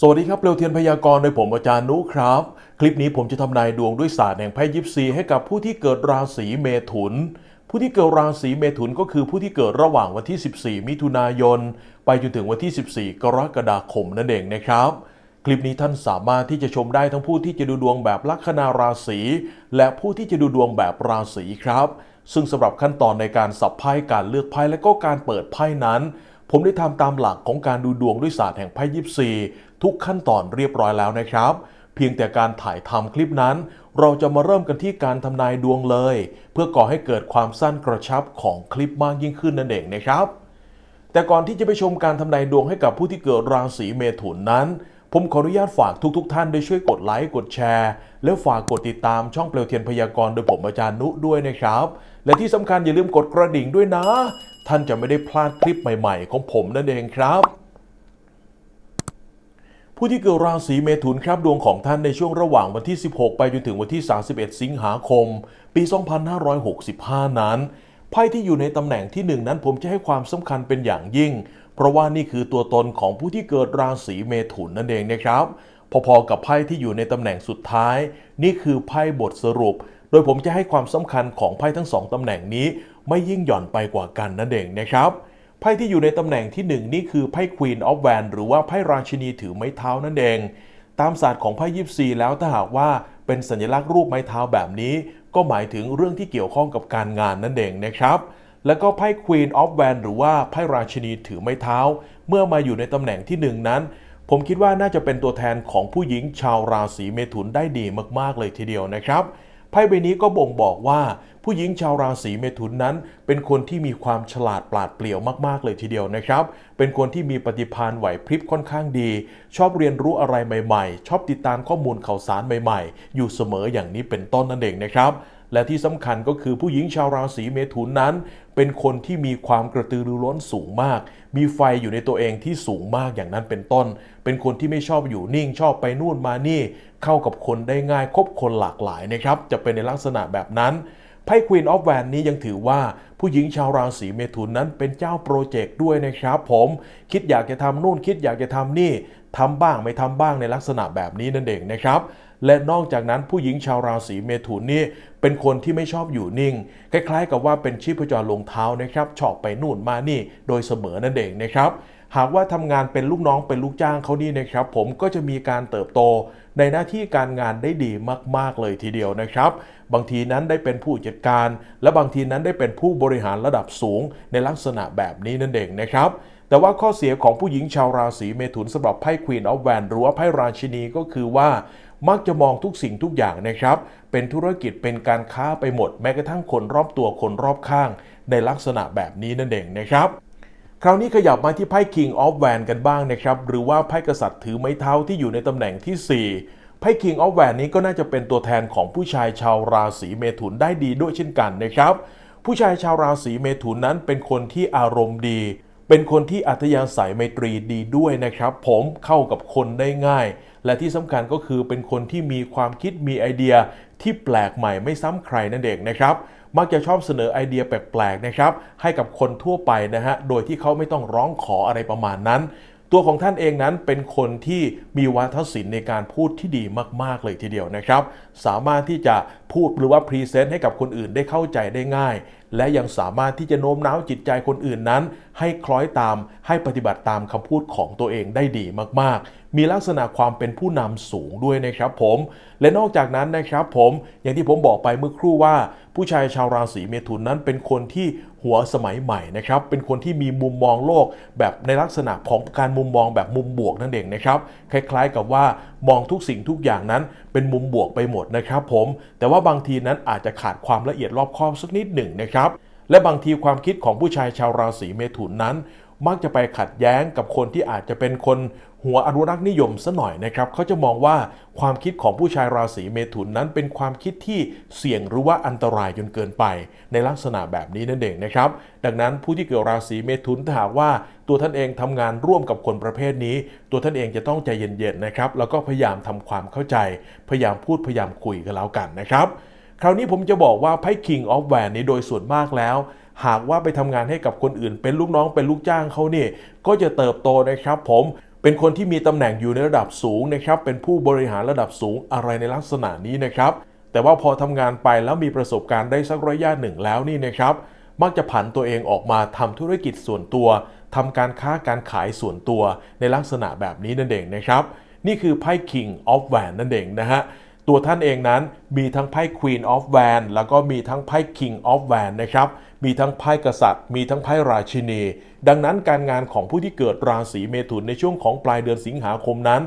สวัสดีครับเร็วเทียนพยากรณ์โดยผมอาจารย์นุครับ คลิปนี้ผมจะทำนายดวงด้วยศาสตร์แห่งไพ่ยิปซีให้กับผู้ที่เกิดราศีเมถุน ผู้ที่เกิดราศีเมถุนก็คือผู้ที่เกิดระหว่างวันที่ 14 มิถุนายน ไปจนถึงวันที่ 14 กรกฎาคมนั่นเองนะครับ คลิปนี้ท่านสามารถที่จะชมได้ทั้งผู้ที่จะดูดวงแบบลัคนาราศีและผู้ที่จะดูดวงแบบราศีครับ ซึ่งสำหรับขั้นตอนในการสับไพ่การเลือกไพ่และก็การเปิดไพ่นั้นผมได้ทำตามหลักของการดูดวงด้วยศาสตร์แห่งไพ่ยิปซี ทุกขั้นตอนเรียบร้อยแล้วนะครับ เพียงแต่การถ่ายทำคลิปนั้น เราจะมาเริ่มกันที่การทำนายดวงเลย เพื่อก่อให้เกิดความสั้นกระชับของคลิปมากยิ่งขึ้นนั่นเองนะครับ แต่ก่อนที่จะไปชมการทำนายดวงให้กับผู้ที่เกิดราศีเมถุนนั้นผมขออนุญาตฝากทุกๆทท่านได้ช่วยกดไลค์กดแชร์ และฝากกดติดตามช่องเปลวเทียนพยากรณ์โดยผมอาจารย์นุด้วยนะครับ และที่สำคัญอย่าลืมกดกระดิ่งด้วยนะ ท่านจะไม่ได้พลาดคลิปใหม่ๆ ของผมนั่นเองครับ ผู้ที่เกิดราศีเมถุนครับดวงของท่านในช่วงระหว่างวันที่ 16 ไปจนถึงวันที่ 31 สิงหาคม ปี 2565 นั้นไพ่ที่อยู่ในตำแหน่งที่หนึ่งนั้นผมจะให้ความสำคัญเป็นอย่างยิ่ง เพราะว่านี่คือตัวตนของผู้ที่เกิดราศีเมถุนนั่นเองนะครับ พอๆกับไพ่ที่อยู่ในตำแหน่งสุดท้าย นี่คือไพ่บทสรุป โดยผมจะให้ความสำคัญของไพ่ทั้งสองตำแหน่งนี้ ไม่ยิ่งหย่อนไปกว่ากันนั่นเองนะครับ ไพ่ที่อยู่ในตำแหน่งที่ 1 นี่คือไพ่ Queen of w a n หรือว่าไพ่ราชินีถือไม้เท้านั่นเอง ตามศาสตร์ของไพ่ยิปซีแล้วถ้าหากว่าเป็นสัญลักษณ์รูปไม้เท้าแบบนี้ ก็หมายถึงเรื่องที่เกี่ยวข้องกับการงานนั่นเองนะครับ แล้วก็ไพ่ Queen of w a n หรือว่าไพ่ราชินีถือไม้เท้า เมื่อมาอยู่ในตำแหน่งที่ 1 นั้น ผมคิดว่าน่าจะเป็นตัวแทนของผู้หญิงชาวราศีเมถุนได้ดีมากๆเลยทีเดียวนะครับไพ่ใบนี้ก็บ่งบอกว่า ผู้หญิงชาวราศีเมถุนนั้น เป็นคนที่มีความฉลาดปราดเปรี่ยวมากๆเลยทีเดียวนะครับ เป็นคนที่มีปฏิภาณไหวพริบค่อนข้างดี ชอบเรียนรู้อะไรใหม่ๆ ชอบติดตามข้อมูลข่าวสารใหม่ๆ อยู่เสมออย่างนี้เป็นต้นนั่นเองนะครับและที่สำคัญก็คือผู้หญิงชาวราศีเมถุนนั้น เป็นคนที่มีความกระตือรือร้นสูงมาก มีไฟอยู่ในตัวเองที่สูงมากอย่างนั้นเป็นต้น เป็นคนที่ไม่ชอบอยู่นิ่งชอบไปนู่นมานี่ เข้ากับคนได้ง่ายคบคนหลากหลายนะครับ จะเป็นในลักษณะแบบนั้น ไพ่ Queen of w a n นี้ยังถือว่าผู้หญิงชาวราศีเมถุนนั้นเป็นเจ้าโปรเจกต์ด้วยนะครับผมคิดอยากจะทำนู่นคิดอยากจะทำนี่ทำบ้างไม่ทำบ้างในลักษณะแบบนี้นั่นเองนะครับ และนอกจากนั้นผู้หญิงชาวราศีเมถุนนี่เป็นคนที่ไม่ชอบอยู่นิ่ง คล้ายๆ กับว่าเป็นชีพจรลงเท้านะครับชอบไปนู่นมานี่โดยเสมอนั่นเองนะครับหากว่าทำงานเป็นลูกน้องเป็นลูกจ้างเขานี่นะครับ ผมก็จะมีการเติบโต ในหน้าที่การงานได้ดีมาก ๆ เลยทีเดียวนะครับ บางทีนั้นได้เป็นผู้จัดการ และบางทีนั้นได้เป็นผู้บริหารระดับสูงในลักษณะแบบนี้นั่นเองนะครับแต่ว่าข้อเสียของผู้หญิงชาวราศีเมถุนสำหรับไพ่ Queen of w a n หรือว่าไพ่ราชินีก็คือว่า มักจะมองทุกสิ่งทุกอย่างนะครับ เป็นธุรกิจเป็นการค้าไปหมดแม้กระทั่งคนรอบตัวคนรอบข้าง ในลักษณะแบบนี้นั่นเองนะครับ คราวนี้ขยับมาที่ไพ่ King of w a n กันบ้างนะครับ หรือว่าไพ่กษัตริย์ถือไม้เท้าที่อยู่ในตำแหน่งที่ 4 ไพ่ King of w a n นี้ก็น่าจะเป็นตัวแทนของผู้ชายชาวราศีเมถุนได้ดีด้วยเช่นกันนะครับ ผู้ชายชาวราศีเมถุนนั้นเป็นคนที่อารมณ์ดี เป็นคนที่อัธยาศัยไมตรีดีด้วยนะครับ ผมเข้ากับคนได้ง่าย และที่สำคัญก็คือเป็นคนที่มีความคิดมีไอเดียที่แปลกใหม่ไม่ซ้ำใครนั่นเองนะครับ มักจะชอบเสนอไอเดียแปลกๆนะครับให้กับคนทั่วไปนะฮะโดยที่เขาไม่ต้องร้องขออะไรประมาณนั้น ตัวของท่านเองนั้นเป็นคนที่มีวาทศิลป์ในการพูดที่ดีมาก ๆ เลยทีเดียวนะครับ สามารถที่จะพูดหรือว่าพรีเซนต์ให้กับคนอื่นได้เข้าใจได้ง่าย และยังสามารถที่จะโน้มน้าวจิตใจคนอื่นนั้น ให้คล้อยตามให้ปฏิบัติตามคำพูดของตัวเองได้ดีมาก ๆ มีลักษณะความเป็นผู้นำสูงด้วยนะครับผมและนอกจากนั้นนะครับผมอย่างที่ผมบอกไปเมื่อครู่ว่า ผู้ชายชาวราศีเมถุนนั้นเป็นคนที่ หัวสมัยใหม่นะครับ เป็นคนที่มีมุมมองโลกแบบในลักษณะของการมุมมองแบบมุมบวกนั่นเองนะครับ คล้ายๆกับว่ามองทุกสิ่งทุกอย่างนั้นเป็นมุมบวกไปหมดนะครับผม แต่ว่าบางทีนั้นอาจจะขาดความละเอียดรอบคอบสักนิดหนึ่งนะครับ และบางทีความคิดของผู้ชายชาวราศีเมถุนนั้น มักจะไปขัดแย้งกับคนที่อาจจะเป็นคนหัวอนุรักษ์นิยมซะหน่อยนะครับเขาจะมองว่าความคิดของผู้ชายราศีเมถุนนั้นเป็นความคิดที่เสี่ยงหรือว่าอันตรายจนเกินไป ในลักษณะแบบนี้นั่นเองนะครับ ดังนั้นผู้ที่เกิดราศีเมถุนถ้าหากว่าตัวท่านเองทำงานร่วมกับคนประเภทนี้ ตัวท่านเองจะต้องใจเย็นๆนะครับแล้วก็พยายามทำความเข้าใจ พยายามพูดพยายามคุยกันแล้วกันนะครับ คราวนี้ผมจะบอกว่าไพ่ King of w a n นี้โดยส่วนมากแล้ว หากว่าไปทำงานให้กับคนอื่น เป็นลูกน้องเป็นลูกจ้างเขาเนี่ยก็จะเติบโตนะครับ ผมเป็นคนที่มีตำแหน่งอยู่ในระดับสูงนะครับ เป็นผู้บริหารระดับสูงอะไรในลักษณะนี้นะครับ แต่ว่าพอทำงานไปแล้วมีประสบการณ์ได้สักระยะหนึ่งแล้วนี่นะครับ มักจะผันตัวเองออกมาทำธุรกิจส่วนตัวทำการค้าการขายส่วนตัวในลักษณะแบบนี้นั่นเองนะครับ นี่คือไพ่ King of w a n นั่นเองนะฮะ ตัวท่านเองนั้นมีทั้งไพ่ Queen of w a n แล้วก็มีทั้งไพ่ King of w a n นะครับ มีทั้งไพ่กษัตริย์ มีทั้งไพ่ราชินี ดังนั้นการงานของผู้ที่เกิดราศีเมถุนในช่วงของปลายเดือนสิงหาคมนั้น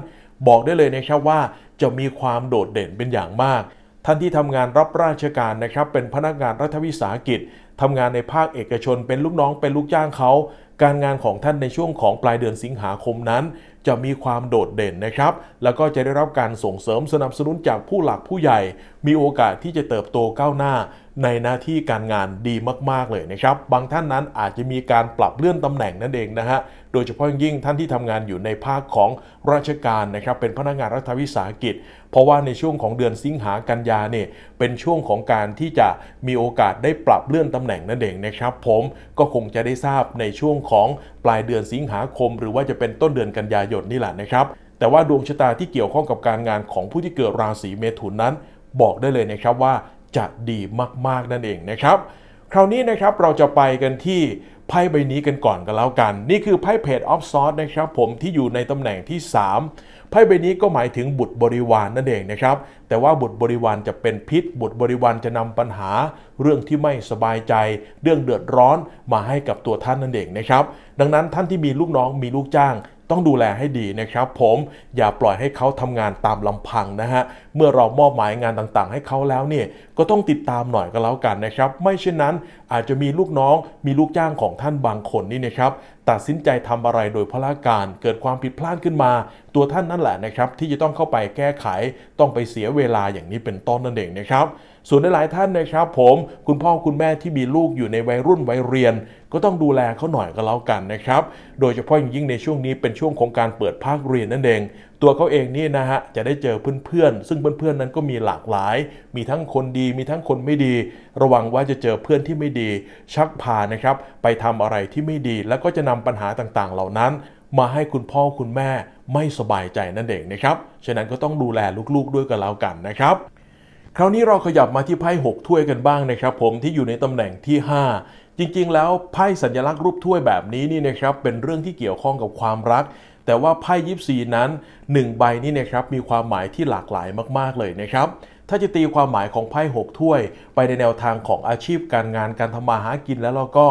บอกได้เลยนะครับว่าจะมีความโดดเด่นเป็นอย่างมาก ท่านที่ทำงานรับราชการนะครับ เป็นพนักงานรัฐวิสาหกิจทำงานในภาคเอกชน เป็นลูกน้องเป็นลูกจ้างเขาการงานของท่านในช่วงของปลายเดือนสิงหาคมนั้น จะมีความโดดเด่นนะครับ แล้วก็จะได้รับการส่งเสริมสนับสนุนจากผู้หลักผู้ใหญ่ มีโอกาสที่จะเติบโตก้าวหน้า ในหน้าที่การงานดีมาก ๆ เลยนะครับ บางท่านนั้นอาจจะมีการปรับเลื่อนตำแหน่งนั่นเองนะฮะ ดยเฉพาะยิ่งท่านที่ทำงานอยู่ในภาคของราชการนะครับเป็นพนักงานรัฐวิสาหกิจ เพราะว่าในช่วงของเดือนสิงหากันยาเนี่ยเป็นช่วงของการที่จะมีโอกาสได้ปรับเลื่อนตำแหน่งนั่นเองนะครับ ผมก็คงจะได้ทราบในช่วงของปลายเดือนสิงหาคม หรือว่าจะเป็นต้นเดือนกันยายนนี่แหละนะครับ แต่ว่าดวงชะตาที่เกี่ยวข้องกับการงานของผู้ที่เกิดราศีเมถุนนั้น บอกได้เลยนะครับว่าจะดีมากๆนั่นเองนะครับ คราวนี้นะครับเราจะไปกันที่ ไพ่ใบนี้กันก่อนกันแล้วกัน นี่คือไพ่เพจออฟซอร์นะครับผมที่อยู่ในตำแหน่งที่ 3 ไพ่ใบนี้ก็หมายถึงบุตรบริวารนนั่นเองนะครับ แต่ว่าบุตรบริวารจะเป็นพิษ บุตรบริวารจะนำปัญหา เรื่องที่ไม่สบายใจ เรื่องเดือดร้อนมาให้กับตัวท่านนั่นเองนะครับ ดังนั้นท่านที่มีลูกน้องมีลูกจ้าง ต้องดูแลให้ดีนะครับผมอย่าปล่อยให้เขาทำงานตามลำพังนะฮะเมื่อเรามอบหมายงานต่างๆ ให้เขาแล้วเนี่ยก็ต้องติดตามหน่อยก็แล้วกันนะครับไม่เช่นนั้นอาจจะมีลูกน้องมีลูกจ้างของท่านบางคนนี่นะครับตัดสินใจทำอะไรโดยพละการเกิดความผิดพลาดขึ้นมา ตัวท่านนั่นแหละนะครับที่จะต้องเข้าไปแก้ไขต้องไปเสียเวลาอย่างนี้เป็นต้นนั่นเองนะครับ ส่วนหลายท่านนะครับผมคุณพ่อคุณแม่ที่มีลูกอยู่ในวัยรุ่นวัยเรียน ก็ต้องดูแลเขาหน่อยก็แล้วกันนะครับ โดยเฉพาะอย่างยิ่งในช่วงนี้เป็นช่วงของการเปิดภาคเรียนนั่นเอง ตัวเขาเองนี่นะฮะจะได้เจอเพื่อนๆ ซึ่งเพื่อนๆนั้นก็มีหลากหลาย มีทั้งคนดีมีทั้งคนไม่ดี ระวังว่าจะเจอเพื่อนที่ไม่ดี ชักพานะครับไปทำอะไรที่ไม่ดี แล้วก็จะนำปัญหาต่างๆ เหล่านั้น มาให้คุณพ่อคุณแม่ไม่สบายใจนั่นเองนะครับ ฉะนั้นก็ต้องดูแลลูกๆด้วยกันแล้วกันนะครับ คราวนี้เราขยับมาที่ไพ่6ถ้วยกันบ้างนะครับ ผมที่อยู่ในตำแหน่งที่ 5 จริงๆ แล้วไพ่สัญลักษณ์รูปถ้วยแบบนี้นี่นะครับเป็นเรื่องที่เกี่ยวข้องกับความรัก แต่ว่าไพ่ยิปซีนั้น 1 ใบนี่นะครับมีความหมายที่หลากหลายมากๆเลยนะครับถ้าจะตีความหมายของไพ่6ถ้วย ไปในแนวทางของอาชีพการงานการทำมาหากินแล้วเราก็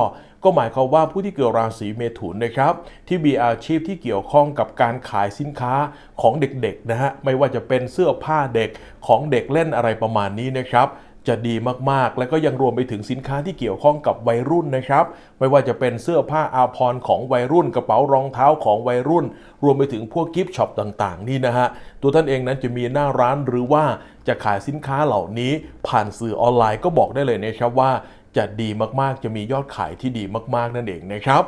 ก็หมายความว่าผู้ที่เกิดราศีเมถุนนะครับ ที่มีอาชีพที่เกี่ยวข้องกับการขายสินค้าของเด็กๆนะฮะไม่ว่าจะเป็นเสื้อผ้าเด็กของเด็กเล่นอะไรประมาณนี้นะครับจะดีมากๆ และก็ยังรวมไปถึงสินค้าที่เกี่ยวข้องกับวัยรุ่นนะครับ ไม่ว่าจะเป็นเสื้อผ้าอาภรณ์ของวัยรุ่น กระเป๋ารองเท้าของวัยรุ่น รวมไปถึงพวกกิฟต์ช็อปต่างๆ นี่นะฮะ ตัวท่านเองนั้นจะมีหน้าร้านหรือว่าจะขายสินค้าเหล่านี้ผ่านสื่อออนไลน์ก็บอกได้เลยนะครับว่า จะดีมากๆ จะมียอดขายที่ดีมากๆ นั่นเองนะครับ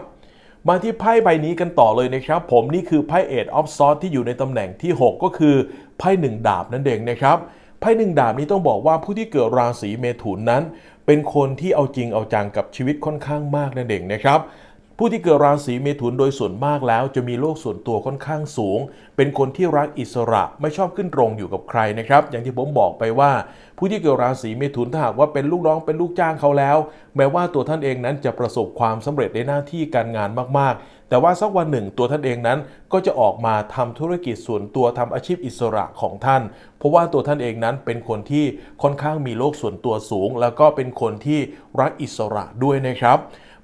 มาที่ไพ่ใบนี้กันต่อเลยนะครับ ผมนี่คือไพ่เอ็ดออฟซอที่อยู่ในตำแหน่งที่ 6 ก็คือไพ่หนึ่งดาบนั่นเองนะครับไพ่หนึ่งดาบนี้ต้องบอกว่าผู้ที่เกิดราศีเมถุนนั้น เป็นคนที่เอาจริงเอาจังกับชีวิตค่อนข้างมากนั่นเองนะครับ ผู้ที่เกิดราศีเมถุนโดยส่วนมากแล้วจะมีโลกส่วนตัวค่อนข้างสูง เป็นคนที่รักอิสระไม่ชอบขึ้นตรงอยู่กับใครนะครับ อย่างที่ผมบอกไปว่า ผู้ที่เกิดราศีเมถุนถ้าหากว่าเป็นลูกน้องเป็นลูกจ้างเขาแล้ว แม้ว่าตัวท่านเองนั้นจะประสบความสำเร็จในหน้าที่การงานมาก ๆ แต่ว่าสักวันหนึ่งตัวท่านเองนั้นก็จะออกมาทำธุรกิจส่วนตัวทำอาชีพอิสระของท่าน เพราะว่าตัวท่านเองนั้นเป็นคนที่ค่อนข้างมีโลกส่วนตัวสูง แล้วก็เป็นคนที่รักอิสระด้วยนะครับ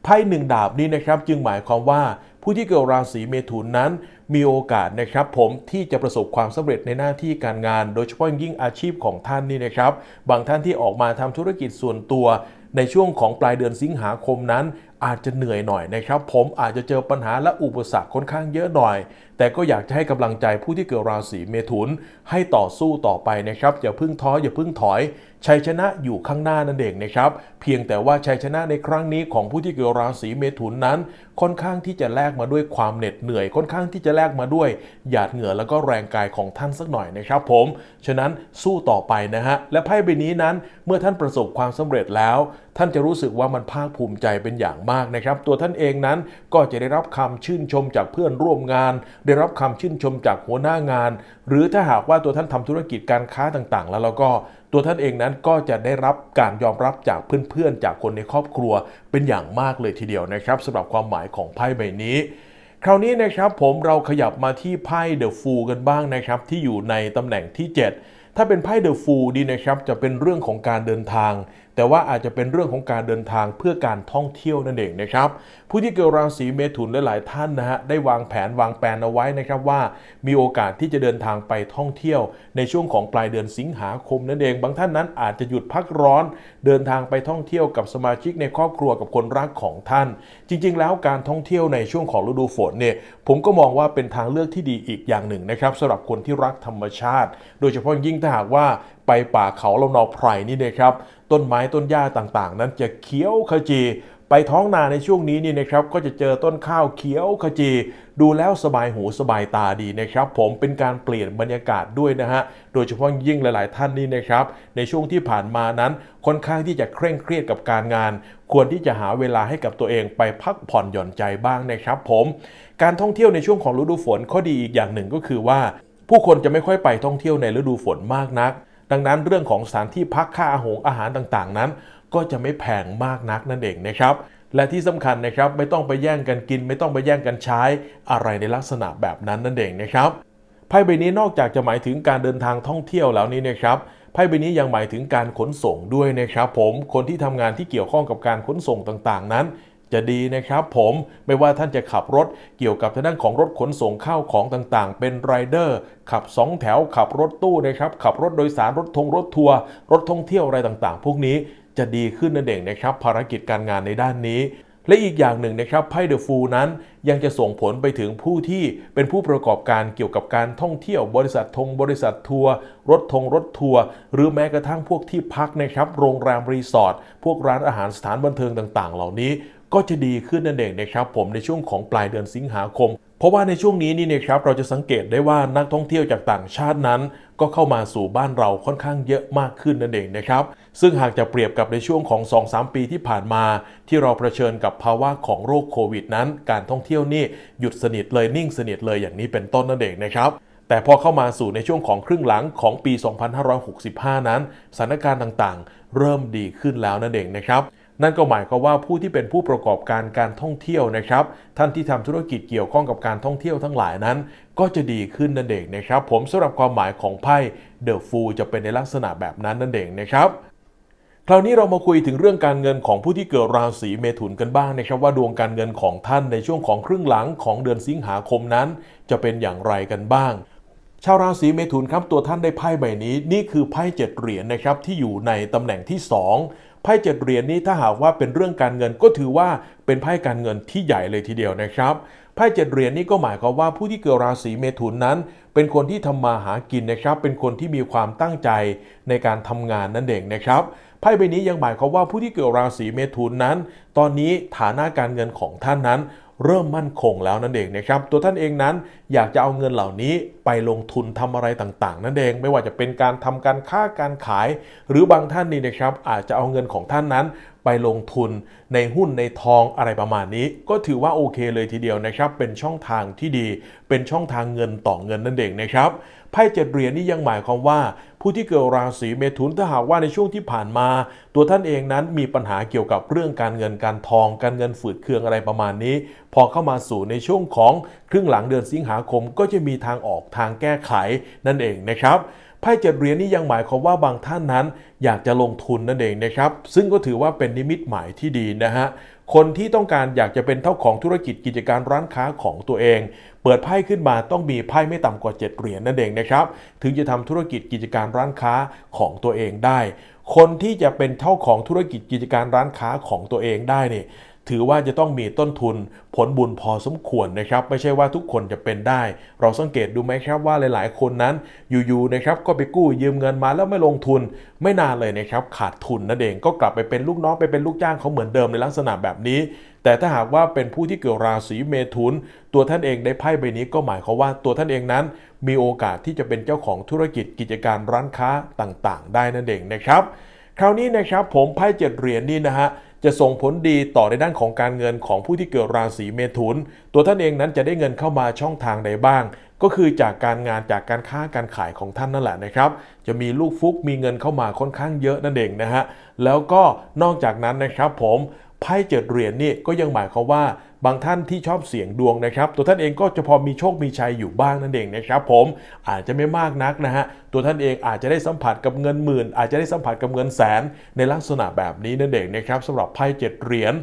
ไพ่หนึ่งดาบนี้นะครับจึงหมายความว่าผู้ที่เกิดราศีเมถุนนั้น มีโอกาสนะครับผมที่จะประสบความสำเร็จในหน้าที่การงาน โดยเฉพาะยิ่งอาชีพของท่านนี่นะครับ บางท่านที่ออกมาทำธุรกิจส่วนตัว ในช่วงของปลายเดือนสิงหาคมนั้น อาจจะเหนื่อยหน่อยนะครับ ผมอาจจะเจอปัญหาและอุปสรรคค่อนข้างเยอะหน่อย แต่ก็อยากจะให้กำลังใจผู้ที่เกิดราศีเมถุน ให้ต่อสู้ต่อไปนะครับอย่าพิ่งท้ออย่าพิ่งถอย ชัยชนะอยู่ข้างหน้านั่นเองนะครับ เพียงแต่ว่าชัยชนะในครั้งนี้ของผู้ที่เกิดราศีเมถุนนั้น ค่อนข้างที่จะแลกมาด้วยความเหน็ดเหนื่อย ค่อนข้างที่จะแลกมาด้วย หยาดเหงื่อแล้วก็แรงกายของท่านสักหน่อยนะครับ ผม ฉะนั้นสู้ต่อไปนะฮะ และไพ่ใบนี้นั้นเมื่อท่านประสบความสำเร็จแล้ว ท่านจะรู้สึกว่ามันภาคภูมิใจเป็นอย่างมากนะครับ ตัวท่านเองนั้นก็จะได้รับคำชื่นชมจากเพื่อนร่วมงาน ได้รับคำชื่นชมจากหัวหน้างาน หรือถ้าหากว่าตัวท่านทำธุรกิจการค้าต่างๆ แล้วเราก็ ตัวท่านเองนั้นก็จะได้รับการยอมรับจากเพื่อนๆ จากคนในครอบครัวเป็นอย่างมากเลยทีเดียวนะครับสำหรับความหมายของไพ่ใบนี้ คราวนี้นะครับผมเราขยับมาที่ไพ่เดอะฟูกันบ้างนะครับ ที่อยู่ในตำแหน่งที่ 7 ถ้าเป็นไพ่เดอะฟูดีนะครับจะเป็นเรื่องของการเดินทาง แต่ว่าอาจจะเป็นเรื่องของการเดินทางเพื่อการท่องเที่ยวนั่นเองนะครับ ผู้ที่เกิดราศีเมถุนหลาย ๆ ท่านนะฮะได้วางแผนวางแผนเอาไว้นะครับว่า มีโอกาสที่จะเดินทางไปท่องเที่ยว ในช่วงของปลายเดือนสิงหาคมนั่นเอง บางท่านนั้นอาจจะหยุดพักร้อน เดินทางไปท่องเที่ยวกับสมาชิกในครอบครัวกับคนรักของท่าน จริง ๆ แล้วการท่องเที่ยวในช่วงของฤดูฝนเนี่ยผมก็มองว่าเป็นทางเลือกที่ดีอีกอย่างหนึ่งนะครับสำหรับคนที่รักธรรมชาติ โดยเฉพาะยิ่งถ้าหากว่า ไปป่าเขาลำนาวไพรนี่นะครับต้นไม้ต้นหญ้าต่างๆ นั้นจะเขียวขจี ไปท้องนาในช่วงนี้นี่นะครับก็จะเจอต้นข้าวเขียวขจี ดูแล้วสบายหูสบายตาดีนะครับ ผมเป็นการเปลี่ยนบรรยากาศด้วยนะฮะโดยเฉพาะยิ่งหลาย ๆ ท่านนี่นะครับในช่วงที่ผ่านมานั้นค่อนข้างที่จะเคร่งเครียดกับการงาน ควรที่จะหาเวลาให้กับตัวเองไปพักผ่อนหย่อนใจบ้างนะครับ ผมการท่องเที่ยวในช่วงของฤดูฝนข้อดีอีกอย่างหนึ่งก็คือว่า ผู้คนจะไม่ค่อยไปท่องเที่ยวในฤดูฝนมากนัก ดังนั้นเรื่องของสถานที่พักค่าอาหงอาหารต่างๆ นั้น ก็จะไม่แพงมากนักนั่นเองนะครับและที่สำคัญนะครับไม่ต้องไปแย่งกันกิน ไม่ต้องไปแย่งกันใช้อะไรในลักษณะแบบนั้นนั่นเองนะครับไพ่ใบนี้นอกจากจะหมายถึงการเดินทางท่องเที่ยวแล้วนี่นะครับไพ่ใบนี้ยังหมายถึงการขนส่งด้วยนะครับ ผมคนที่ทำงานที่เกี่ยวข้องกับการขนส่งต่างๆ นั้น จะดีนะครับผมไม่ว่าท่านจะขับรถเกี่ยวกับทางด้านของรถขนส่งข้าวของต่างๆ เป็นไรเดอร์ ขับ 2 แถว ขับรถตู้นะครับ ขับรถโดยสารรถทงรถทัวร์รถท่องเที่ยวอะไรต่างๆ พวกนี้จะดีขึ้นนั่นเองนะครับ ภารกิจการงานในด้านนี้ และอีกอย่างหนึ่งนะครับไพ่เดอะฟูนั้นยังจะส่งผลไปถึงผู้ที่เป็นผู้ประกอบการเกี่ยวกับการท่องเที่ยว บริษัททงบริษัททัวร์รถทงรถทัวร์หรือแม้กระทั่งพวกที่พักนะครับ โรงแรมรีสอร์ทพวกร้านอาหารสถานบันเทิงต่าง ๆ เหล่านี้ ก็จะดีขึ้นนั่นเองนะครับผมในช่วงของปลายเดือนสิงหาคม เพราะว่าในช่วงนี้นี่นะครับเราจะสังเกตได้ว่านักท่องเที่ยวจากต่างชาตินั้น ก็เข้ามาสู่บ้านเราค่อนข้างเยอะมากขึ้นนั่นเองนะครับซึ่งหากจะเปรียบกับในช่วงของ 2-3 ปีที่ผ่านมา ที่เราเผชิญกับภาวะของโรคโควิดนั้น การท่องเที่ยวนี่หยุดสนิทเลยนิ่งสนิทเลยอย่างนี้เป็นต้นนั่นเองนะครับแต่พอเข้ามาสู่ในช่วงของครึ่งหลังของปี 2565 นั้น สถานการณ์ต่างๆ เริ่มดีขึ้นแล้วนั่นเองนะครับ นั่นก็หมายความว่าผู้ที่เป็นผู้ประกอบการการท่องเที่ยวนะครับ ท่านที่ทำธุรกิจเกี่ยวข้องกับการท่องเที่ยวทั้งหลายนั้น ก็จะดีขึ้นนั่นเองนะครับ ผมสำหรับความหมายของไพ่เดอะฟูจะเป็นในลักษณะแบบนั้นนั่นเองนะครับคราวนี้เรามาคุยถึงเรื่องการเงินของผู้ที่เกิดราศีเมถุนกันบ้างนะครับว่าดวงการเงินของท่านในช่วงของครึ่งหลังของเดือนสิงหาคมนั้น จะเป็นอย่างไรกันบ้าง ชาวราศีเมถุนครับตัวท่านได้ไพ่ใบนี้ นี่คือไพ่เจ็ดเหรียญนะครับที่อยู่ในตำแหน่งที่สอง ไพ่เจ็ดเหรียญนี้ถ้าหากว่าเป็นเรื่องการเงินก็ถือว่าเป็นไพ่การเงินที่ใหญ่เลยทีเดียวนะครับไพ่เจ็ดเหรียญนี้ก็หมายความว่าผู้ที่เกิดราศีเมถุนนั้น เป็นคนที่ทำมาหากินนะครับ เป็นคนที่มีความตั้งใจในการทำงานนั่นเองนะครับไพ่ใบนี้ยังหมายความว่าผู้ที่เกิดราศีเมถุนนั้น ตอนนี้ฐานะการเงินของท่านนั้น เริ่มมั่นคงแล้วนั่นเองนะครับ ตัวท่านเองนั้นอยากจะเอาเงินเหล่านี้ไปลงทุนทำอะไรต่างๆ นั่นเอง ไม่ว่าจะเป็นการทำการค้าการขาย หรือบางท่านนี่นะครับอาจจะเอาเงินของท่านนั้น ไปลงทุนในหุ้นในทองอะไรประมาณนี้ ก็ถือว่าโอเคเลยทีเดียวนะครับ เป็นช่องทางที่ดี เป็นช่องทางเงินต่อเงินนั่นเองนะครับไพ่เจ็ดเหรียญนี่ยังหมายความว่า ผู้ที่เกิดราศีเมถุนถ้าหากว่าในช่วงที่ผ่านมา ตัวท่านเองนั้นมีปัญหาเกี่ยวกับเรื่องการเงินการทอง การเงินฝืดเคืองอะไรประมาณนี้ พอเข้ามาสู่ในช่วงของครึ่งหลังเดือนสิงหาคมก็จะมีทางออกทางแก้ไขนั่นเองนะครับ ไพ่เจ็ดเหรียญนี่ยังหมายความว่าบางท่านนั้น อยากจะลงทุนนั่นเองนะครับ ซึ่งก็ถือว่าเป็นนิมิตหมายที่ดีนะฮะคนที่ต้องการอยากจะเป็นเจ้าของธุรกิจกิจการร้านค้าของตัวเอง เปิดไพ่ขึ้นมาต้องมีไพ่ไม่ต่ำกว่า 7 เหรียญนั่นเองนะครับ ถึงจะทำธุรกิจกิจการร้านค้าของตัวเองได้ คนที่จะเป็นเจ้าของธุรกิจกิจการร้านค้าของตัวเองได้เนี่ย ถือว่าจะต้องมีต้นทุนผลบุญพอสมควรนะครับ ไม่ใช่ว่าทุกคนจะเป็นได้ เราสังเกตดูไหมครับว่าหลาย ๆ คนนั้นอยู่ๆนะครับก็ไปกู้ยืมเงินมาแล้วไม่ลงทุน ไม่นานเลยนะครับขาดทุนนั่นเองก็กลับไปเป็นลูกน้องไปเป็นลูกจ้างเขาเหมือนเดิมในลักษณะแบบนี้ แต่ถ้าหากว่าเป็นผู้ที่เกิดราศีเมถุน ตัวท่านเองได้ไพ่ใบนี้ก็หมายความว่าตัวท่านเองนั้น มีโอกาสที่จะเป็นเจ้าของธุรกิจกิจการร้านค้าต่าง ๆ ได้นั่นเองนะครับ คราวนี้นะครับผมไพ่เจ็ดเหรียญนี่นะฮะ จะส่งผลดีต่อในด้านของการเงินของผู้ที่เกิดราศีเมถุน ตัวท่านเองนั้นจะได้เงินเข้ามาช่องทางใดบ้าง ก็คือจากการงานจากการค้าการขายของท่านนั่นแหละนะครับ จะมีลูกฟุกมีเงินเข้ามาค่อนข้างเยอะนั่นเองนะฮะแล้วก็นอกจากนั้นนะครับผม ไพ่เจ็ดเหรียญนี่ก็ยังหมายความว่าบางท่านที่ชอบเสี่ยงดวงนะครับ ตัวท่านเองก็จะพอมีโชคมีชัยอยู่บ้างนั่นเองนะครับ ผมอาจจะไม่มากนักนะฮะตัวท่านเองอาจจะได้สัมผัสกับเงินหมื่น อาจจะได้สัมผัสกับเงินแสน ในลักษณะแบบนี้นั่นเองนะครับสำหรับไพ่เจ็ดเหรียญ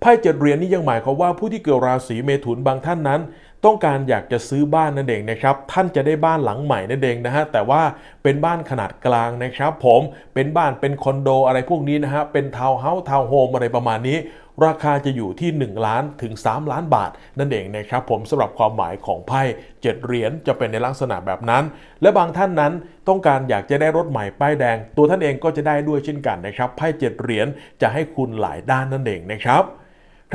ไพ่เจ็ดเหรียญนี่ยังหมายความว่าผู้ที่เกิดราศีเมถุนบางท่านนั้น ต้องการอยากจะซื้อบ้านนั่นเองนะครับ ท่านจะได้บ้านหลังใหม่นั่นเองนะฮะ แต่ว่าเป็นบ้านขนาดกลางนะครับผม เป็นบ้านเป็นคอนโดอะไรพวกนี้นะฮะ เป็นทาวน์เฮาส์ทาวน์โฮมอะไรประมาณนี้ ราคาจะอยู่ที่ 1 ล้านถึง 3 ล้านบาท นั่นเองนะครับผมสำหรับความหมายของไพ่เจ็ดเหรียญจะเป็นในลักษณะแบบนั้น และบางท่านนั้นต้องการอยากจะได้รถใหม่ป้ายแดง ตัวท่านเองก็จะได้ด้วยเช่นกันนะครับไพ่เจ็ดเหรียญจะให้คุณหลายด้านนั่นเองนะครับ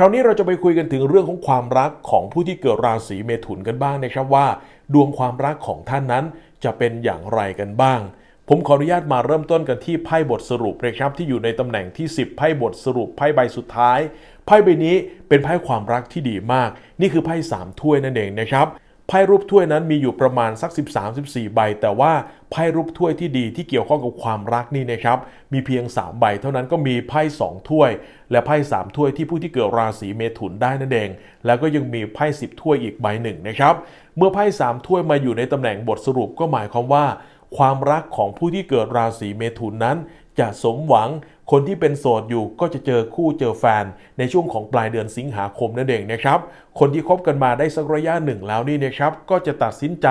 คราวนี้เราจะไปคุยกันถึงเรื่องของความรักของผู้ที่เกิดราศีเมถุนกันบ้างนะครับว่า ดวงความรักของท่านนั้นจะเป็นอย่างไรกันบ้าง ผมขออนุญาตมาเริ่มต้นกันที่ไพ่บทสรุปนะครับที่อยู่ในตำแหน่งที่ 10 ไพ่บทสรุปไพ่ใบสุดท้าย ไพ่ใบนี้เป็นไพ่ความรักที่ดีมาก นี่คือไพ่สามถ้วยนั่นเองนะครับ ไพ่รูปถ้วยนั้นมีอยู่ประมาณสัก 13-14 ใบ แต่ว่าไพ่รูปถ้วยที่ดีที่เกี่ยวข้องกับความรักนี่นะครับมีเพียง 3 ใบ เท่านั้นก็มีไพ่2ถ้วย และไพ่3ถ้วยที่ผู้ที่เกิดราศีเมถุนได้นั่นเอง แล้วก็ยังมีไพ่10ถ้วยอีกใบหนึ่งนะครับเมื่อไพ่3ถ้วยมาอยู่ในตำแหน่งบทสรุปก็หมายความว่า ความรักของผู้ที่เกิดราศีเมถุนนั้นจะสมหวัง คนที่เป็นโสดอยู่ก็จะเจอคู่เจอแฟน ในช่วงของปลายเดือนสิงหาคมนั่นเองนะครับ คนที่คบกันมาได้สักระยะหนึ่งแล้วนี่นะครับ ก็จะตัดสินใจ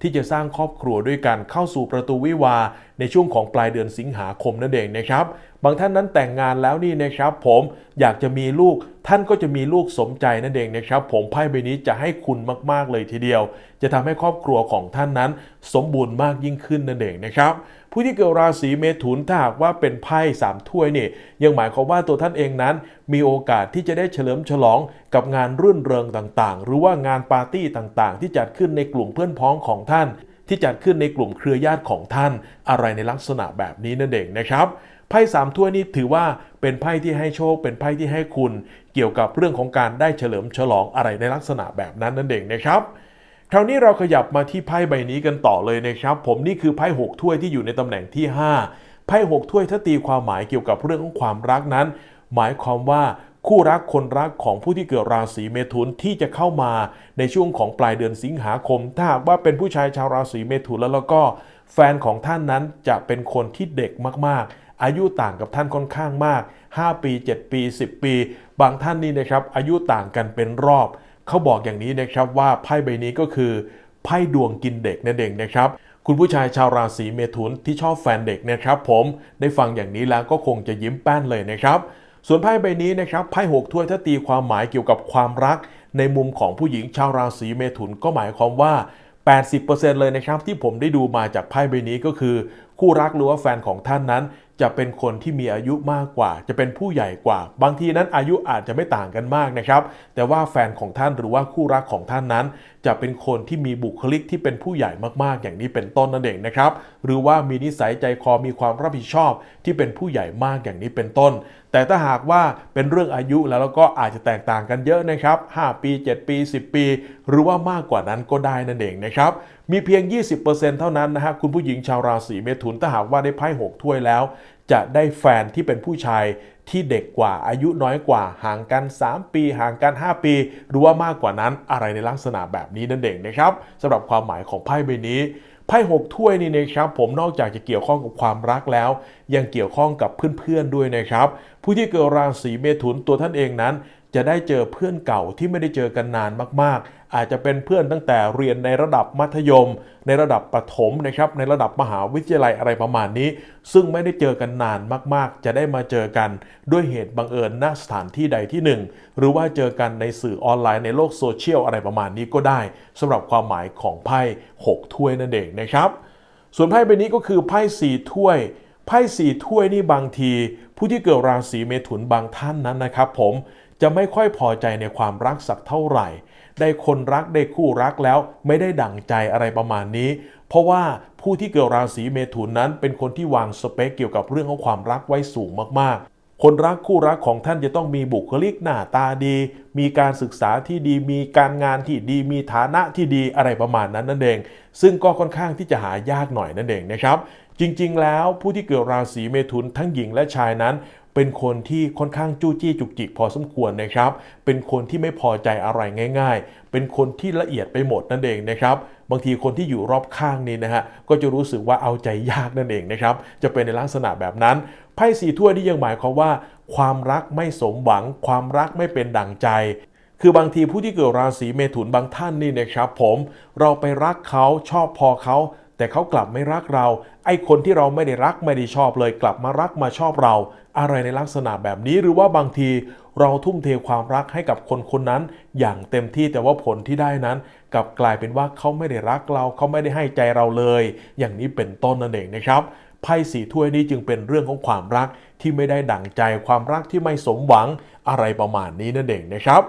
ที่จะสร้างครอบครัวด้วยกันเข้าสู่ประตูวิวา ในช่วงของปลายเดือนสิงหาคมนั่นเองนะครับ บางท่านนั้นแต่งงานแล้วนี่นะครับ ผมอยากจะมีลูกท่านก็จะมีลูกสมใจนั่นเองนะครับ ผมไพ่ใบนี้จะให้คุณมากๆเลยทีเดียว จะทำให้ครอบครัวของท่านนั้น สมบูรณ์มากยิ่งขึ้นนั่นเองนะครับผู้ที่เกิดราศีเมถุนถ้าหากว่าเป็นไพ่สามถ้วยนี่ยังหมายความว่าตัวท่านเองนั้น มีโอกาสที่จะได้เฉลิมฉลองกับงานรื่นเริงต่างๆ หรือว่างานปาร์ตี้ต่างๆ ที่จัดขึ้นในกลุ่มเพื่อนพ้องของท่าน ที่จัดขึ้นในกลุ่มเครือญาติของท่าน อะไรในลักษณะแบบนี้นั่นเองนะครับไพ่สามถ้วยนี้ถือว่าเป็นไพ่ที่ให้โชค เป็นไพ่ที่ให้คุณ เกี่ยวกับเรื่องของการได้เฉลิมฉลองอะไรในลักษณะแบบนั้นนั่นเองนะครับคราวนี้เราขยับมาที่ไพ่ใบนี้กันต่อเลยนะครับ ผมนี่คือไพ่หกถ้วยที่อยู่ในตำแหน่งที่ 5ไพ่หกถ้วยถ้าตีความหมายเกี่ยวกับเรื่องของความรักนั้น หมายความว่า คู่รักคนรักของผู้ที่เกิดราศีเมถุนที่จะเข้ามาในช่วงของปลายเดือนสิงหาคม ถ้าหากว่าเป็นผู้ชายชาวราศีเมถุนแล้วแล้วก็แฟนของท่านนั้นจะเป็นคนที่เด็กมากๆ อายุต่างกับท่านค่อนข้างมาก 5 ปี 7 ปี 10 ปี บางท่านนี่นะครับอายุต่างกันเป็นรอบ เขาบอกอย่างนี้นะครับว่าไพ่ใบนี้ก็คือไพ่ดวงกินเด็กนั่นเองนะครับคุณผู้ชายชาวราศีเมถุนที่ชอบแฟนเด็กนะครับผมได้ฟังอย่างนี้แล้วก็คงจะยิ้มแป้นเลยนะครับ ส่วนไพ่ใบนี้นะครับไพ่หกถ้วยถ้าตีความหมายเกี่ยวกับความรัก ในมุมของผู้หญิงชาวราศีเมถุนก็หมายความว่า 80%เลยนะครับที่ผมได้ดูมาจากไพ่ใบนี้ก็คือ คู่รักหรือว่าแฟนของท่านนั้น จะเป็นคนที่มีอายุมากกว่า จะเป็นผู้ใหญ่กว่า บางทีนั้นอายุอาจจะไม่ต่างกันมากนะครับ แต่ว่าแฟนของท่านหรือว่าคู่รักของท่านนั้น จะเป็นคนที่มีบุคลิกที่เป็นผู้ใหญ่มากๆ อย่างนี้เป็นต้นนั่นเองนะครับ หรือว่ามีนิสัยใจคอมีความรับผิดชอบที่เป็นผู้ใหญ่มากอย่างนี้เป็นต้น แต่ถ้าหากว่าเป็นเรื่องอายุแล้วก็อาจจะแตกต่างกันเยอะนะครับ 5 ปี 7 ปี 10 ปี หรือว่ามากกว่านั้นก็ได้นั่นเองนะครับ มีเพียง 20%เท่านั้นนะฮะคุณผู้หญิงชาวราศีเมถุนถ้าหากว่าได้ไพ่6ถ้วยแล้ว จะได้แฟนที่เป็นผู้ชายที่เด็กกว่าอายุน้อยกว่าห่างกัน 3 ปี ห่างกัน 5 ปี หรือว่ามากกว่านั้นอะไรในลักษณะแบบนี้นั่นเองนะครับสำหรับความหมายของไพ่ใบนี้ไพ่หกถ้วยนี่นะครับผมนอกจากจะเกี่ยวข้องกับความรักแล้ว ยังเกี่ยวข้องกับเพื่อนๆด้วยนะครับ ผู้ที่เกิดราศีเมถุนตัวท่านเองนั้น จะได้เจอเพื่อนเก่าที่ไม่ได้เจอกันนานมากๆ อาจจะเป็นเพื่อนตั้งแต่เรียนในระดับมัธยม ในระดับประถมนะครับในระดับมหาวิทยาลัยอะไรประมาณนี้ ซึ่งไม่ได้เจอกันนานมากๆ จะได้มาเจอกันด้วยเหตุบังเอิญณสถานที่ใดที่หนึ่ง หรือว่าเจอกันในสื่อออนไลน์ในโลกโซเชียลอะไรประมาณนี้ก็ได้สำหรับความหมายของไพ่6ถ้วยนั่นเองนะครับ ส่วนไพ่ใบนี้ก็คือไพ่สี่ถ้วยไพ่สี่ถ้วยนี่บางที ผู้ที่เกิดราศีเมถุนบางท่านนั้นนะครับ ผม จะไม่ค่อยพอใจในความรักสักเท่าไหร่ ได้คนรักได้คู่รักแล้วไม่ได้ดั่งใจอะไรประมาณนี้ เพราะว่าผู้ที่เกิดราศีเมถุนนั้น เป็นคนที่วางสเปคเกี่ยวกับเรื่องของความรักไว้สูงมากๆ คนรักคู่รักของท่านจะต้องมีบุคลิกหน้าตาดี มีการศึกษาที่ดี มีการงานที่ดี มีฐานะที่ดีอะไรประมาณนั้นนั่นเอง ซึ่งก็ค่อนข้างที่จะหายากหน่อยนั่นเองนะครับจริงๆ แล้วผู้ที่เกิดราศีเมถุนทั้งหญิงและชายนั้น เป็นคนที่ค่อนข้างจู้จี้จุกจิกพอสมควรนะครับ เป็นคนที่ไม่พอใจอะไรง่าย ๆ เป็นคนที่ละเอียดไปหมดนั่นเองนะครับบางทีคนที่อยู่รอบข้างนี้นะฮะก็จะรู้สึกว่าเอาใจยากนั่นเองนะครับ จะเป็นในลักษณะแบบนั้นไพ่สีถ้วยนี่ยังหมายความว่า ความรักไม่สมหวัง ความรักไม่เป็นดั่งใจ คือบางทีผู้ที่เกิดราศีเมถุนบางท่านนี่นะครับ ผมเราไปรักเขาชอบพอเขา แต่เขากลับไม่รักเรา ไอ้คนที่เราไม่ได้รักไม่ได้ชอบเลยกลับมารักมาชอบเรา อะไรในลักษณะแบบนี้หรือว่าบางทีเราทุ่มเทความรักให้กับคนคนนั้น อย่างเต็มที่แต่ว่าผลที่ได้นั้นกลับกลายเป็นว่าเขาไม่ได้รักเราเขาไม่ได้ให้ใจเราเลย อย่างนี้เป็นต้นนั่นเองนะครับไพ่สีถ้วยนี้จึงเป็นเรื่องของความรักที่ไม่ได้ดั่งใจความรักที่ไม่สมหวังอะไรประมาณนี้นั่นเองนะครับ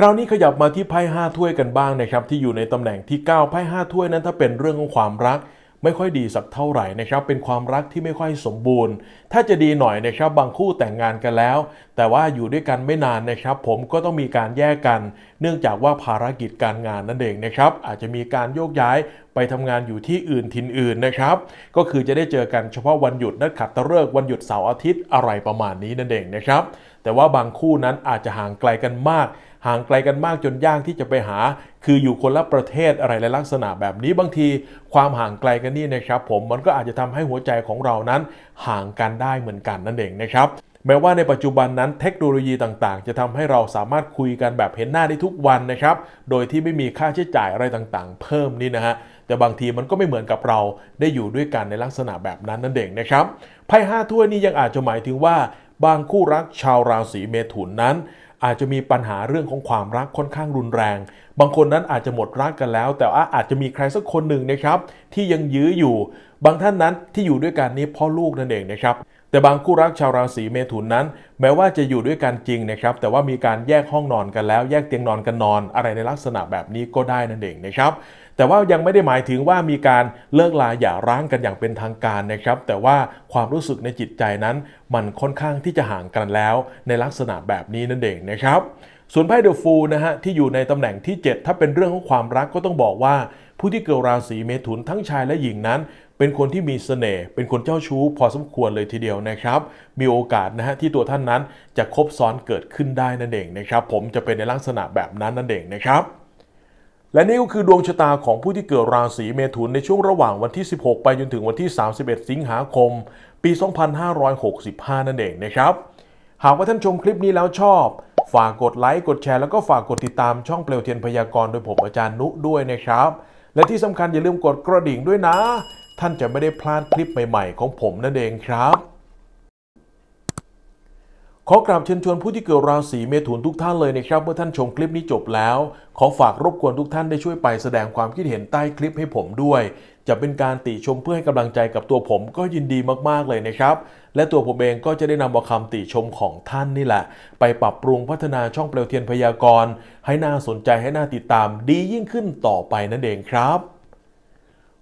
คราวนี้ขยับมาที่ไพ่ห้าถ้วยกันบ้างนะครับที่อยู่ในตำแหน่งที่ 9 ไพ่ห้าถ้วยนั้นถ้าเป็นเรื่องของความรัก ไม่ค่อยดีสักเท่าไหร่นะครับเป็นความรักที่ไม่ค่อยสมบูรณ์ ถ้าจะดีหน่อยนะครับบางคู่แต่งงานกันแล้ว แต่ว่าอยู่ด้วยกันไม่นานนะครับ ผมก็ต้องมีการแยกกัน เนื่องจากว่าภารกิจการงานนั่นเองนะครับอาจจะมีการโยกย้ายไปทำงานอยู่ที่อื่นถิ่นอื่นนะครับ ก็คือจะได้เจอกันเฉพาะวันหยุดนัดขัตฤกษ์วันหยุดเสาร์อาทิตย์อะไรประมาณนี้นั่นเองนะครับแต่ว่าบางคู่นั้นอาจจะห่างไกลกันมาก ห่างไกลกันมากจนยากที่จะไปหา คืออยู่คนละประเทศอะไรในลักษณะแบบนี้บางที ความห่างไกลกันนี่นะครับผมมันก็อาจจะทำให้หัวใจของเรานั้น ห่างกันได้เหมือนกันนั่นเองนะครับแม้ว่าในปัจจุบันนั้นเทคโนโลยีต่างๆ จะทำให้เราสามารถคุยกันแบบเห็นหน้าได้ทุกวันนะครับ โดยที่ไม่มีค่าใช้จ่ายอะไรต่างๆ เพิ่มนี่นะฮะ แต่บางทีมันก็ไม่เหมือนกับเราได้อยู่ด้วยกันในลักษณะแบบนั้นนั่นเองนะครับ ไพ่ห้าถ้วยนี่ยังอาจจะหมายถึงว่า บางคู่รักชาวราศีเมถุนนั้น อาจจะมีปัญหาเรื่องของความรักค่อนข้างรุนแรง บางคนนั้นอาจจะหมดรักกันแล้ว แต่ว่าอาจจะมีใครสักคนหนึ่งนะครับที่ยังยื้ออยู่ บางท่านนั้นที่อยู่ด้วยกันนี้พ่อลูกนั่นเองนะครับแต่บางคู่รักชาวราศีเมถุนนั้น แม้ว่าจะอยู่ด้วยกันจริงนะครับ แต่ว่ามีการแยกห้องนอนกันแล้ว แยกเตียงนอนกันนอน อะไรในลักษณะแบบนี้ก็ได้นั่นเองนะครับ แต่ว่ายังไม่ได้หมายถึงว่ามีการเลิกลาหย่าร้างกันอย่างเป็นทางการนะครับ แต่ว่าความรู้สึกในจิตใจนั้น มันค่อนข้างที่จะห่างกันแล้ว ในลักษณะแบบนี้นั่นเองนะครับส่วนไพ่เดอะฟูลนะฮะที่อยู่ในตำแหน่งที่ 7 ถ้าเป็นเรื่องของความรักก็ต้องบอกว่า ผู้ที่เกิดราศีเมถุนทั้งชายและหญิงนั้น เป็นคนที่มีเสน่ห์เป็นคนเจ้าชู้พอสมควรเลยทีเดียวนะครับ มีโอกาสนะฮะที่ตัวท่านนั้นจะคบซ้อนเกิดขึ้นได้นั่นเองนะครับ ผมจะเป็นในลักษณะแบบนั้นนั่นเองนะครับ และนี่ก็คือดวงชะตาของผู้ที่เกิดราศีเมถุนในช่วงระหว่างวันที่ 16 ไปจนถึงวันที่ 31 สิงหาคม ปี 2565 นั่นเองนะครับ หากว่าท่านชมคลิปนี้แล้วชอบ ฝากกดไลค์ กดแชร์แล้วก็ฝากกดติดตามช่องเปลวเทียนพยากรณ์โดยผมอาจารย์นุด้วยนะครับ และที่สำคัญอย่าลืมกดกระดิ่งด้วยนะ ท่านจะไม่ได้พลาดคลิปใหม่ ๆ ของผมนั่นเองครับ ขอกราบเชิญชวนผู้ที่เกิดราศีเมถุนทุกท่านเลยนะครับเมื่อท่านชมคลิปนี้จบแล้ว ขอฝากรบกวนทุกท่านได้ช่วยไปแสดงความคิดเห็นใต้คลิปให้ผมด้วย จะเป็นการติชมเพื่อให้กำลังใจกับตัวผมก็ยินดีมากๆเลยนะครับ และตัวผมเองก็จะได้นำเอาคำติชมของท่านนี่แหละ ไปปรับปรุงพัฒนาช่องเปลวเทียนพยากรณ์ให้น่าสนใจให้น่าติดตามดียิ่งขึ้นต่อไปนั่นเองครับ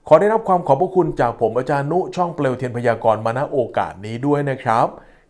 ขอได้รับความขอบพระคุณจากผมอาจารย์นุช่องเปลวเทียนพยากรณ์มาณโอกาสนี้ด้วยนะครับ